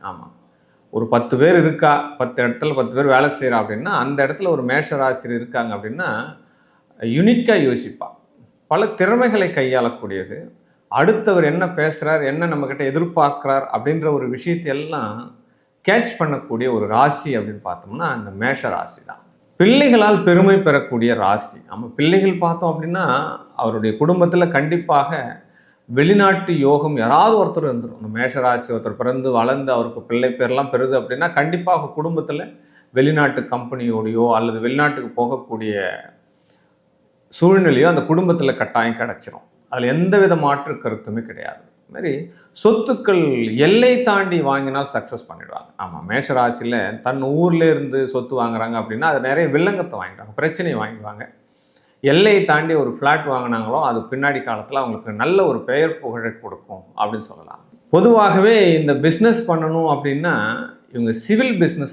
ஆமாம் ஒரு பத்து பேர் இருக்கா பத்து இடத்துல பத்து பேர் வேலை செய்கிறா அப்படின்னா அந்த இடத்துல ஒரு மேஷ ராசி இருக்காங்க அப்படின்னா யுனிக்காக யோசிப்பா. பல திறமைகளை கையாளக்கூடியது. அடுத்தவர் என்ன பேசுகிறார் என்ன நம்மக்கிட்ட எதிர்பார்க்குறார் அப்படின்ற ஒரு விஷயத்தை எல்லாம் கேட்ச் பண்ணக்கூடிய ஒரு ராசி அப்படின்னு பார்த்தோம்னா அந்த மேஷ ராசி தான் பிள்ளைகளால் பெருமை பெறக்கூடிய ராசி. நம்ம பிள்ளைகள் பார்த்தோம் அப்படின்னா அவருடைய குடும்பத்தில் கண்டிப்பாக வெளிநாட்டு யோகம் யாராவது ஒருத்தர் இருந்துடும் அந்த மேஷராசி ஒருத்தர் பிறந்து வளர்ந்து அவருக்கு பிள்ளை பேர்லாம் பெறுது அப்படின்னா கண்டிப்பாக குடும்பத்தில் வெளிநாட்டு கம்பெனியோடையோ அல்லது வெளிநாட்டுக்கு போகக்கூடிய சூழ்நிலையோ அந்த குடும்பத்தில் கட்டாயம் கிடச்சிரும். அதில் எந்த வித மாற்று கருத்துமே கிடையாது. அது மாதிரி சொத்துக்கள் எல்லை தாண்டி வாங்கினால் சக்ஸஸ் பண்ணிடுவாங்க. ஆமாம் மேஷராசியில் தன் ஊர்லேருந்து சொத்து வாங்குறாங்க அப்படின்னா அது நிறைய வில்லங்கத்தை வாங்கிடுவாங்க பிரச்சனையை வாங்கிடுவாங்க. எல்லையை தாண்டி ஒரு ஃப்ளாட் வாங்கினாங்களோ அது பின்னாடி காலத்தில் அவங்களுக்கு நல்ல ஒரு பெயர் புகழை கொடுக்கும் அப்படின்னு சொல்லலாம். பொதுவாகவே இந்த பிஸ்னஸ் பண்ணணும் அப்படின்னா இவங்க சிவில் பிஸ்னஸ்